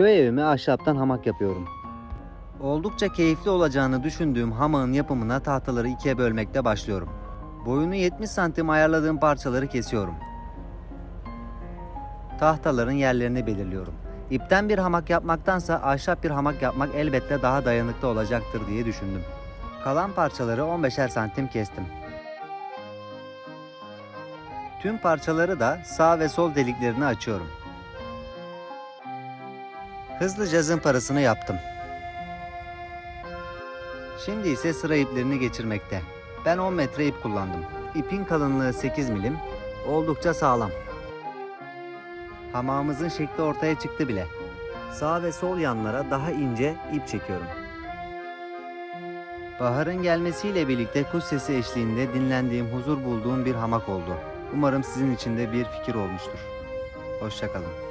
Köy evime ahşaptan hamak yapıyorum. Oldukça keyifli olacağını düşündüğüm hamağın yapımına tahtaları ikiye bölmekle başlıyorum. Boyunu 70 santim ayarladığım parçaları kesiyorum. Tahtaların yerlerini belirliyorum. İpten bir hamak yapmaktansa ahşap bir hamak yapmak elbette daha dayanıklı olacaktır diye düşündüm. Kalan parçaları 15'er santim kestim. Tüm parçaları da sağ ve sol deliklerini açıyorum. Hızlıca zımparasını yaptım. Şimdi ise sıra iplerini geçirmekte. Ben 10 metre ip kullandım. İpin kalınlığı 8 milim, oldukça sağlam. Hamağımızın şekli ortaya çıktı bile. Sağ ve sol yanlara daha ince ip çekiyorum. Baharın gelmesiyle birlikte kuş sesi eşliğinde dinlendiğim, huzur bulduğum bir hamak oldu. Umarım sizin için de bir fikir olmuştur. Hoşçakalın.